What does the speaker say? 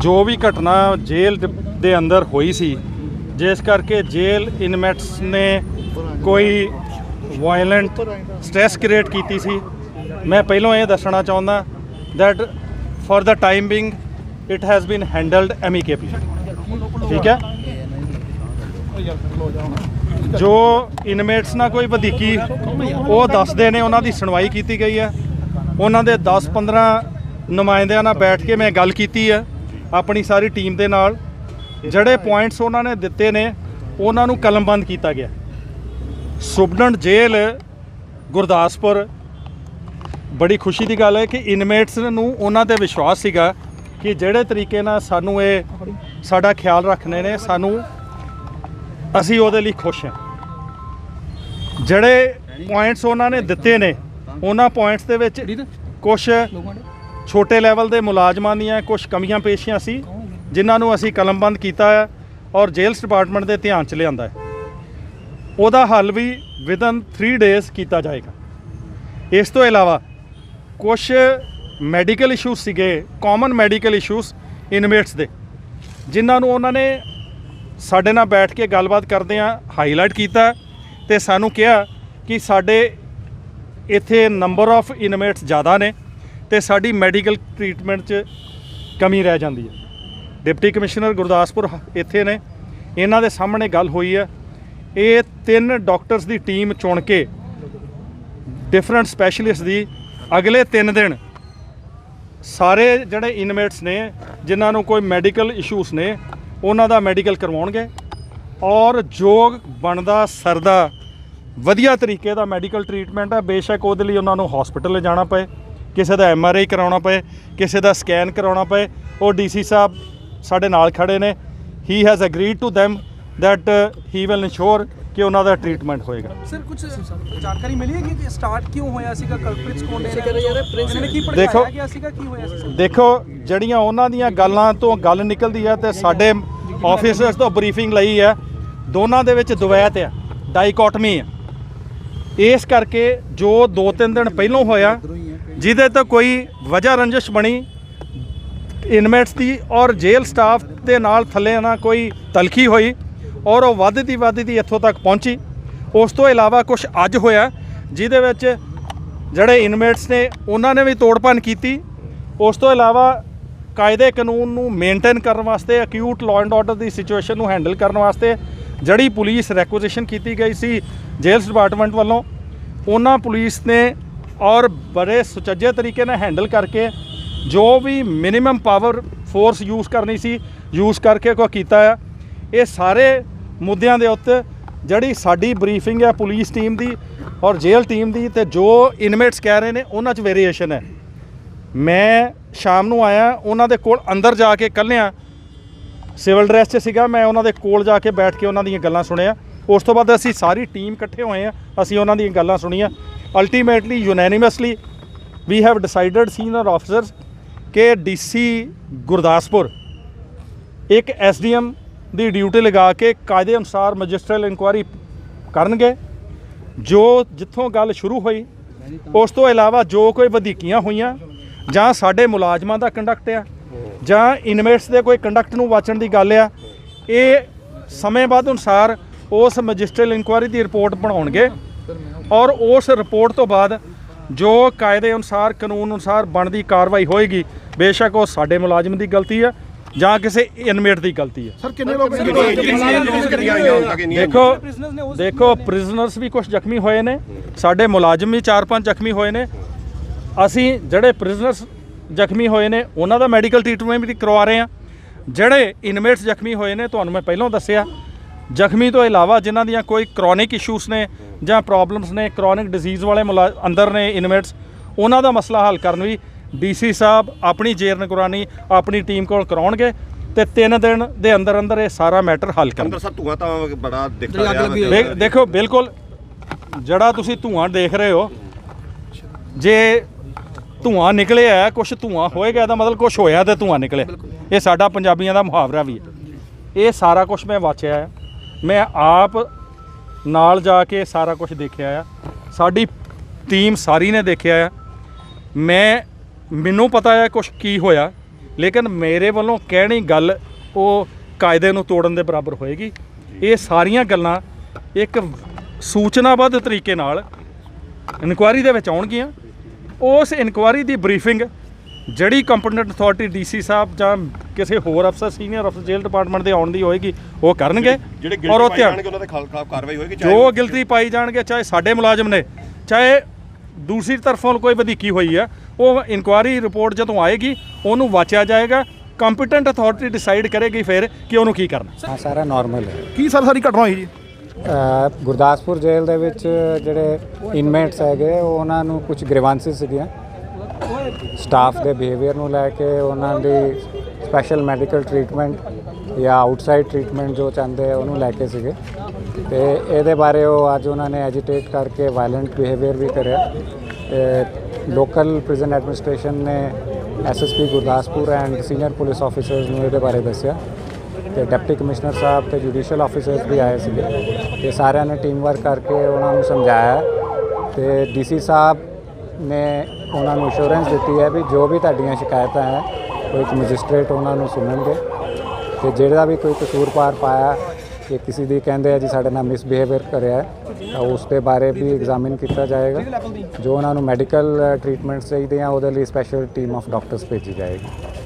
ਜੋ ਵੀ ਘਟਨਾ ਜੇਲ੍ਹ ਦੇ- ਅੰਦਰ ਹੋਈ ਸੀ, ਜਿਸ ਕਰਕੇ ਜੇਲ੍ਹ ਇਨਮੇਟਸ ਨੇ ਕੋਈ ਵਾਇਲੈਂਟ ਸਟ੍ਰੈਸ ਕ੍ਰੀਏਟ ਕੀਤੀ ਸੀ। ਮੈਂ ਪਹਿਲਾਂ ਇਹ ਦੱਸਣਾ ਚਾਹੁੰਦਾ that for the time being, it has been handled amicably ਠੀਕ ਹੈ? ਜੋ ਇਨਮੇਟਸ ਨਾਲ ਕੋਈ ਵਧੀਕੀ, ਉਹ ਦੱਸਦੇ ਨੇ, ਉਹਨਾਂ ਦੀ ਸੁਣਵਾਈ ਕੀਤੀ ਗਈ ਹੈ। ਉਹਨਾਂ ਦੇ 10-15 ਨੁਮਾਇੰਦਿਆਂ ਨਾਲ ਬੈਠ ਕੇ ਮੈਂ ਗੱਲ ਕੀਤੀ ਹੈ। ਆਪਣੀ ਸਾਰੀ ਟੀਮ ਦੇ ਨਾਲ। ਜਿਹੜੇ ਪੁਆਇੰਟਸ ਉਹਨਾਂ ਨੇ ਦਿੱਤੇ ਨੇ, ਉਹਨਾਂ ਨੂੰ ਕਲਮਬੰਦ ਕੀਤਾ ਗਿਆ। ਸੁਬਨੰਡ ਜੇਲ੍ਹ, ਗੁਰਦਾਸਪੁਰ। ਬੜੀ ਖੁਸ਼ੀ ਦੀ ਗੱਲ ਹੈ ਕਿ ਇਨਮੇਟਸ ਨੂੰ ਉਹਨਾਂ ਤੇ ਵਿਸ਼ਵਾਸ ਸੀਗਾ ਕਿ ਜਿਹੜੇ ਤਰੀਕੇ ਨਾਲ ਸਾਨੂੰ ਇਹ ਸਾਡਾ ਖਿਆਲ ਰੱਖਣੇ ਨੇ, ਸਾਨੂੰ ਅਸੀਂ ਉਹਦੇ ਲਈ ਖੁਸ਼ ਹਾਂ। ਜਿਹੜੇ ਪੁਆਇੰਟਸ ਉਹਨਾਂ ਨੇ ਦਿੱਤੇ ਨੇ, ਉਹਨਾਂ ਪੁਆਇੰਟਸ ਦੇ ਵਿੱਚ ਕੁਝ ਛੋਟੇ ਲੈਵਲ ਦੇ ਮੁਲਾਜ਼ਮਾਂ ਦੀਆਂ ਕੁਝ ਕਮੀਆਂ ਪੇਸ਼ੀਆਂ ਸੀ, ਜਿਨ੍ਹਾਂ ਨੂੰ ਅਸੀਂ ਕਲਮਬੰਦ ਕੀਤਾ ਹੈ ਔਰ ਜੇਲਸ ਡਿਪਾਰਟਮੈਂਟ ਦੇ ਧਿਆਨ ਚ ਲਿਆਂਦਾ ਹੈ। ਉਹਦਾ ਹੱਲ ਵੀ ਵਿਦਨ 3 ਡੇਜ਼ ਕੀਤਾ ਜਾਏਗਾ। ਇਸ ਤੋਂ ਇਲਾਵਾ ਕੁਝ ਮੈਡੀਕਲ ਇਸ਼ੂਸ ਸੀਗੇ ਕਾਮਨ ਮੈਡੀਕਲ ਇਸ਼ੂਸ ਇਨਮੇਟਸ ਦੇ, ਜਿਨ੍ਹਾਂ ਨੂੰ ਉਹਨਾਂ ਨੇ ਸਾਡੇ ਨਾਲ ਬੈਠ ਕੇ ਗੱਲਬਾਤ ਕਰਦੇ ਆ ਹਾਈਲਾਈਟ ਕੀਤਾ ਤੇ ਸਾਨੂੰ ਕਿਹਾ ਕਿ ਸਾਡੇ ਇੱਥੇ ਨੰਬਰ ਆਫ ਇਨਮੇਟਸ ਜ਼ਿਆਦਾ ਨੇ। ਤੇ ਸਾਡੀ ਮੈਡੀਕਲ ਟ੍ਰੀਟਮੈਂਟ 'ਚ ਕਮੀ ਰਹਿ ਜਾਂਦੀ ਹੈ। ਡਿਪਟੀ ਕਮਿਸ਼ਨਰ ਗੁਰਦਾਸਪੁਰ ਇੱਥੇ ਨੇ। ਇਹਨਾਂ ਦੇ ਸਾਹਮਣੇ ਗੱਲ ਹੋਈ ਹੈ। ਇਹ ਤਿੰਨ ਡਾਕਟਰਸ ਦੀ ਟੀਮ ਚੁਣ ਕੇ ਡਿਫਰੈਂਟ ਸਪੈਸ਼ਲਿਸਟ ਦੀ ਅਗਲੇ 3 ਦਿਨ ਸਾਰੇ ਜਿਹੜੇ ਇਨਮੇਟਸ ਨੇ, ਜਿਨ੍ਹਾਂ ਨੂੰ ਕੋਈ ਮੈਡੀਕਲ ਇਸ਼ੂਸ ਨੇ, ਉਹਨਾਂ ਦਾ ਮੈਡੀਕਲ ਕਰਵਾਉਣਗੇ। ਔਰ ਜੋ ਬਣਦਾ ਸਰਦਾ, ਵਧੀਆ ਤਰੀਕੇ ਦਾ ਮੈਡੀਕਲ ਟ੍ਰੀਟਮੈਂਟ ਹੈ। ਬੇਸ਼ੱਕ ਉਹਦੇ ਲਈ ਉਹਨਾਂ ਨੂੰ ਹਸਪੀਟਲ ਲੈ ਜਾਣਾ ਪਏ। ਕਿਸੇ ਦਾ ਐਮਆਰਆਈ ਕਰਾਉਣਾ ਪਏ ਕਿਸੇ ਦਾ ਸਕੈਨ ਕਰਾਉਣਾ ਪਏ ਉਹ ਡੀਸੀ ਸਾਹਿਬ ਸਾਡੇ ਨਾਲ ਖੜੇ ਨੇ। He has agreed to them that he will ensure ਕਿ ਉਹਨਾਂ ਦਾ ਟ੍ਰੀਟਮੈਂਟ ਹੋਏਗਾ। ਸਰ ਕੁਝ ਜਾਣਕਾਰੀ ਮਿਲੀ ਹੈ ਕਿ ਸਟਾਰਟ ਕਿਉਂ ਹੋਇਆ ਸੀਗਾ ਕਲਪ੍ਰਿਟਸ ਕੌਣ ਨੇ ਇਹਨਾਂ ਨੇ ਕੀ ਦੇਖੋ- ਭੜਕਾਇਆ ਗਿਆ ਸੀਗਾ? ਕੀ ਹੋਇਆ ਸੀ ਦੇਖੋ ਜਿਹੜੀਆਂ ਉਹਨਾਂ ਦੀਆਂ ਗੱਲਾਂ ਤੋਂ ਗੱਲ ਨਿਕਲਦੀ ਹੈ ਤੇ ਸਾਡੇ ਆਫੀਸਰਸ ਤੋਂ ਬਰੀਫਿੰਗ ਲਈ ਹੈ ਦੋਨਾਂ ਦੇ ਵਿੱਚ ਦੁਵੈਤ ਹੈ ਡਾਈਕੋਟਮੀ ਹੈ ਇਸ ਕਰਕੇ ਜੋ 2-3 ਦਿਨ ਪਹਿਲਾਂ ਹੋਇਆ ਜਿਹਦੇ ਤੋਂ ਕੋਈ ਵਜ੍ਹਾ ਰੰਜਿਸ਼ ਬਣੀ ਇਨਮੇਟਸ ਦੀ ਔਰ ਜੇਲ੍ਹ ਸਟਾਫ ਦੇ ਨਾਲ ਥੱਲੇ ਨਾ ਕੋਈ ਤਲਖੀ ਹੋਈ ਔਰ ਉਹ ਵੱਧਦੀ ਵੱਧਦੀ ਇੱਥੋਂ ਤੱਕ ਪਹੁੰਚੀ। ਉਸ ਤੋਂ ਇਲਾਵਾ ਕੁਝ ਅੱਜ ਹੋਇਆ, ਜਿਹਦੇ ਵਿੱਚ ਜਿਹੜੇ ਇਨਮੇਟਸ ਨੇ, ਉਹਨਾਂ ਨੇ ਵੀ ਤੋੜਪਨ ਕੀਤੀ। ਉਸ ਤੋਂ ਇਲਾਵਾ ਕਾਇਦੇ ਕਾਨੂੰਨ ਨੂੰ ਮੇਨਟੇਨ ਕਰਨ ਵਾਸਤੇ ਅਕਿਊਟ ਲਾਅ ਐਂਡ ਆਰਡਰ ਦੀ ਸਿਚੁਏਸ਼ਨ ਨੂੰ ਹੈਂਡਲ ਕਰਨ ਵਾਸਤੇ ਜਿਹੜੀ ਪੁਲਿਸ ਰੈਕੁਜੀਸ਼ਨ ਕੀਤੀ ਗਈ ਸੀ ਜੇਲਸ ਡਿਪਾਰਟਮੈਂਟ ਵੱਲੋਂ, ਉਹਨਾਂ ਪੁਲਿਸ ਨੇ ਔਰ ਬੜੇ ਸੁਚੱਜੇ ਤਰੀਕੇ ਨਾਲ ਹੈਂਡਲ ਕਰਕੇ ਜੋ ਵੀ ਮਿਨੀਮਮ ਪਾਵਰ ਫੋਰਸ ਯੂਜ਼ ਕਰਨੀ ਸੀ, ਯੂਜ਼ ਕਰਕੇ ਕੋ ਕੀਤਾ ਆ, ਇਹ ਸਾਰੇ ਮੁੱਦਿਆਂ ਦੇ ਉੱਤੇ ਜਿਹੜੀ ਸਾਡੀ ਬਰੀਫਿੰਗ ਹੈ ਪੁਲਿਸ ਟੀਮ ਦੀ ਔਰ ਜੇਲ੍ਹ ਟੀਮ ਦੀ ਤੇ ਜੋ ਇਨਮੇਟਸ ਕਹਿ ਰਹੇ ਨੇ, ਉਹਨਾਂ 'ਚ ਵੇਰੀਏਸ਼ਨ ਹੈ। ਮੈਂ ਸ਼ਾਮ ਨੂੰ ਆਇਆ, ਉਹਨਾਂ ਦੇ ਕੋਲ ਅੰਦਰ ਜਾ ਕੇ ਕੱਲਿਆਂ ਸਿਵਲ ਡਰੈਸ 'ਚ ਸੀਗਾ, ਮੈਂ ਉਹਨਾਂ ਦੇ ਕੋਲ ਜਾ ਕੇ ਬੈਠ ਕੇ ਉਹਨਾਂ ਦੀਆਂ ਗੱਲਾਂ ਸੁਣਿਆ। ਉਸ ਤੋਂ ਬਾਅਦ ਅਸੀਂ ਸਾਰੀ ਟੀਮ ਇਕੱਠੇ ਹੋਏ ਆ, ਅਸੀਂ ਉਹਨਾਂ ਦੀਆਂ ਗੱਲਾਂ ਸੁਣੀਆਂ। Ultimately unanimously we have decided senior officers ਕਿ ਡੀਸੀ ਗੁਰਦਾਸਪੁਰ ਇੱਕ ਐਸਡੀਐਮ ਦੀ ਡਿਊਟੀ ਲਗਾ ਕੇ ਕਾਇਦੇ ਅਨੁਸਾਰ ਮੈਜਿਸਟਰਲ ਇਨਕੁਆਇਰੀ ਕਰਨਗੇ ਜੋ ਜਿੱਥੋਂ ਗੱਲ ਸ਼ੁਰੂ ਹੋਈ ਉਸ ਤੋਂ ਇਲਾਵਾ ਜੋ ਕੋਈ ਵਧੀਕੀਆਂ ਹੋਈਆਂ ਜਾਂ ਸਾਡੇ ਮੁਲਾਜ਼ਮਾਂ ਦਾ ਕੰਡਕਟ ਆ ਜਾਂ ਇਨਵੇਟਸ ਦੇ ਕੋਈ ਕੰਡਕਟ ਨੂੰ ਵਾਚਣ ਦੀ ਗੱਲ ਆ ਇਹ ਸਮੇਂ ਬਾਅਦ ਅਨੁਸਾਰ ਉਸ ਮੈਜਿਸਟਰਲ ਇਨਕੁਆਇਰੀ ਦੀ ਰਿਪੋਰਟ ਬਣਾਉਣਗੇ ਔਰ ਉਸ ਰਿਪੋਰਟ ਤੋਂ ਬਾਅਦ ਜੋ ਕਾਇਦੇ ਅਨੁਸਾਰ ਕਾਨੂੰਨ ਅਨੁਸਾਰ ਬਣਦੀ ਕਾਰਵਾਈ ਹੋਏਗੀ ਬੇਸ਼ੱਕ ਉਹ ਸਾਡੇ ਮੁਲਾਜ਼ਮ ਦੀ ਗਲਤੀ ਹੈ ਜਾਂ ਕਿਸੇ ਇਨਮੇਟ ਦੀ ਗਲਤੀ ਹੈ। ਸਰ ਕਿੰਨੇ ਲੋਕ ਦੇਖੋ ਦੇਖੋ ਪ੍ਰਿਜ਼ਨਰਸ ਵੀ ਕੁਝ ਜ਼ਖਮੀ ਹੋਏ ਨੇ ਸਾਡੇ ਮੁਲਾਜ਼ਮ ਵੀ 4-5 ਜ਼ਖਮੀ ਹੋਏ ਨੇ। ਅਸੀਂ ਜਿਹੜੇ ਪ੍ਰਿਜ਼ਨਰਸ ਜ਼ਖਮੀ ਹੋਏ ਨੇ ਉਹਨਾਂ ਦਾ ਮੈਡੀਕਲ ਟ੍ਰੀਟਮੈਂਟ ਵੀ ਕਰਵਾ ਰਹੇ ਹਾਂ। ਜਿਹੜੇ ਇਨਮੇਟਸ ਜ਼ਖਮੀ ਹੋਏ ਨੇ ਤੁਹਾਨੂੰ ਮੈਂ ਪਹਿਲਾਂ ਦੱਸਿਆ ਜ਼ਖਮੀ ਤੋਂ ਇਲਾਵਾ ਜਿਨ੍ਹਾਂ ਦੀਆਂ ਕੋਈ ਕ੍ਰੋਨਿਕ ਇਸ਼ੂਸ ਨੇ ਜਾਂ ਪ੍ਰੋਬਲਮਸ ਨੇ ਕ੍ਰੋਨਿਕ ਡਿਜ਼ੀਜ਼ ਵਾਲੇ ਮੁਲਾ- ਅੰਦਰ ਨੇ ਇਨਮੇਟਸ ਉਹਨਾਂ ਦਾ ਮਸਲਾ ਹੱਲ ਕਰਨ ਵੀ ਡੀਸੀ ਸਾਹਿਬ ਆਪਣੀ ਜੇਰ ਨਿਗਰਾਨੀ ਆਪਣੀ ਟੀਮ ਕੋਲ ਕਰਾਉਣਗੇ ਤੇ 3 ਦਿਨ ਦੇ ਅੰਦਰ ਅੰਦਰ ਇਹ ਸਾਰਾ ਮੈਟਰ ਹੱਲ ਕਰਨਗੇ ਅੰਦਰ ਧੂਆਂ ਤਾਂ ਬੜਾ ਦਿਖ ਰਿਹਾ ਦੇਖ- ਦੇਖੋ ਬਿਲਕੁਲ ਜਿਹੜਾ ਤੁਸੀਂ ਧੂਆਂ ਦੇਖ ਰਹੇ ਹੋ ਜੇ ਧੂਆਂ ਨਿਕਲਿਆ ਹੈ ਕੁਝ ਧੂਆਂ ਹੋਏਗਾ ਇਹਦਾ ਮਤਲਬ ਕੁਝ ਹੋਇਆ ਤੇ ਧੂਆਂ ਨਿਕਲਿਆ। ਇਹ ਸਾਡਾ ਪੰਜਾਬੀਆਂ ਦਾ ਮੁਹਾਵਰਾ ਵੀ ਹੈ। ਇਹ ਸਾਰਾ ਕੁਝ ਮੈਂ ਵਾਚਿਆ ਹੈ ਮੈਂ ਆਪ ਨਾਲ ਜਾ ਕੇ ਸਾਰਾ ਕੁਝ ਦੇਖਿਆ ਆ। ਸਾਡੀ ਟੀਮ ਸਾਰੀ ਨੇ ਦੇਖਿਆ ਆ। ਮੈਂ, ਮੈਨੂੰ ਪਤਾ ਹੈ ਕੁਝ ਕੀ ਹੋਇਆ, ਲੇਕਿਨ ਮੇਰੇ ਵੱਲੋਂ ਕਹਿਣੀ ਗੱਲ ਉਹ ਕਾਇਦੇ ਨੂੰ ਤੋੜਨ ਦੇ ਬਰਾਬਰ ਹੋਏਗੀ। ਇਹ ਸਾਰੀਆਂ ਗੱਲਾਂ ਇੱਕ ਸੂਚਨਾਬੱਧ ਤਰੀਕੇ ਨਾਲ ਇਨਕੁਆਇਰੀ ਦੇ ਵਿੱਚ ਆਉਣਗੀਆਂ। ਉਸ ਇਨਕੁਆਇਰੀ ਦੀ ਬਰੀਫਿੰਗ ਜਿਹੜੀ ਕੰਪੀਟੈਂਟ ਅਥਾਰਟੀ ਡੀਸੀ ਸਾਹਿਬ ਜਾਂ ਕਿਸੇ ਹੋਰ ਅਫਸਰ ਸੀਨੀਅਰ ਅਫਸਰ ਜੇਲ੍ਹ ਡਿਪਾਰਟਮੈਂਟ ਦੇ ਆਉਣ ਦੀ ਹੋਏਗੀ ਉਹ ਕਰਨਗੇ ਜਿਹੜੇ ਔਰ ਉਹ ਗਿਲਟੀ ਧਿਆਨ ਜਾਣਗੇ ਉਹਨਾਂ ਦੇ ਖਿਲਾਫ ਕਾਰਵਾਈ ਹੋਏਗੀ ਜੋ ਗਿਲਤੀ ਪਾਈ ਜਾਣਗੇ ਚਾਹੇ ਸਾਡੇ ਮੁਲਾਜ਼ਮ ਨੇ ਚਾਹੇ ਦੂਸਰੀ ਤਰਫੋਂ ਕੋਈ ਵਧੀਕੀ ਹੋਈ ਹੈ ਉਹ ਇਨਕੁਆਇਰੀ ਰਿਪੋਰਟ ਜਦੋਂ ਆਏਗੀ ਉਹਨੂੰ ਵਾਚਿਆ ਜਾਏਗਾ ਕੰਪੀਟੈਂਟ ਅਥਾਰਟੀ ਡਿਸਾਈਡ ਕਰੇਗੀ ਫਿਰ ਕਿ ਉਹਨੂੰ ਕੀ ਕਰਨਾ। ਹਾਂ ਸਾਰਾ ਨਾਰਮਲ ਹੈ। ਕੀ ਸਰ ਸਾਰੀ ਘਟਨਾ ਹੋਈ ਜੀ? ਗੁਰਦਾਸਪੁਰ ਜੇਲ੍ਹ ਦੇ ਵਿੱਚ ਜਿਹੜੇ ਇਨਮੇਟਸ ਹੈਗੇ ਉਹ ਉਹਨਾਂ ਨੂੰ ਕੁਝ ਗ੍ਰੀਵਾਂਸਿਸ ਸੀਗੀਆਂ। ਸਟਾਫ ਦੇ ਬਿਹੇਵੀਅਰ ਨੂੰ ਲੈ ਕੇ ਉਹਨਾਂ ਦੀ ਸਪੈਸ਼ਲ ਮੈਡੀਕਲ ਟ੍ਰੀਟਮੈਂਟ ਜਾਂ ਆਊਟਸਾਈਡ ਟ੍ਰੀਟਮੈਂਟ ਜੋ ਚਾਹੁੰਦੇ ਆ, ਉਹਨੂੰ ਲੈ ਕੇ ਸੀਗੇ। ਤੇ ਇਹਦੇ ਬਾਰੇ ਉਹ ਅੱਜ ਉਹਨਾਂ ਨੇ ਐਜੀਟੇਟ ਕਰਕੇ ਵਾਇਲੈਂਟ ਬਿਹੇਵੀਅਰ ਵੀ ਕਰਿਆ। ਤੇ ਲੋਕਲ ਪ੍ਰਿਜ਼ਨ ਐਡਮਿਨਿਸਟ੍ਰੇਸ਼ਨ ਨੇ SSP Gurdaspur and senior police officers ਨੂੰ ਇਹਦੇ ਬਾਰੇ ਦੱਸਿਆ। ਤੇ ਡਿਪਟੀ ਕਮਿਸ਼ਨਰ ਸਾਹਿਬ ਤੇ ਜੁਡੀਸ਼ੀਅਲ ਆਫੀਸਰਸ ਵੀ ਆਏ ਸੀਗੇ। ਤੇ ਸਾਰਿਆਂ ਨੇ ਟੀਮ ਵਰਕ ਕਰਕੇ ਉਹਨਾਂ ਨੂੰ ਸਮਝਾਇਆ। ਤੇ ਡੀਸੀ ਸਾਹਿਬ ਨੇ ਉਹਨਾਂ ਨੂੰ ਅਸ਼ੋਰੈਂਸ ਦਿੱਤੀ ਹੈ ਵੀ ਜੋ ਵੀ ਤੁਹਾਡੀਆਂ ਸ਼ਿਕਾਇਤਾਂ ਹੈ, ਉਹ ਇੱਕ ਮੈਜਿਸਟ੍ਰੇਟ ਉਹਨਾਂ ਨੂੰ ਸੁਣਨਗੇ। ਤੇ ਜਿਹੜਾ ਵੀ ਕੋਈ ਕਸੂਰਵਾਰ ਪਾਇਆ ਕਿ ਕਿਸੇ ਦੀ ਕਹਿੰਦੇ ਆ ਜੀ ਸਾਡੇ ਨਾਲ ਮਿਸਬਿਹੇਵੀਅਰ ਕਰਿਆ ਤਾਂ ਉਸ ਦੇ ਬਾਰੇ ਵੀ ਐਗਜ਼ਾਮਿਨ ਕੀਤਾ ਜਾਏਗਾ। ਜੋ ਉਹਨਾਂ ਨੂੰ ਮੈਡੀਕਲ ਟ੍ਰੀਟਮੈਂਟ ਚਾਹੀਦੇ ਆ ਉਹਦੇ ਲਈ ਸਪੈਸ਼ਲ ਟੀਮ ਆਫ ਡਾਕਟਰਸ ਭੇਜੀ ਜਾਏਗੀ।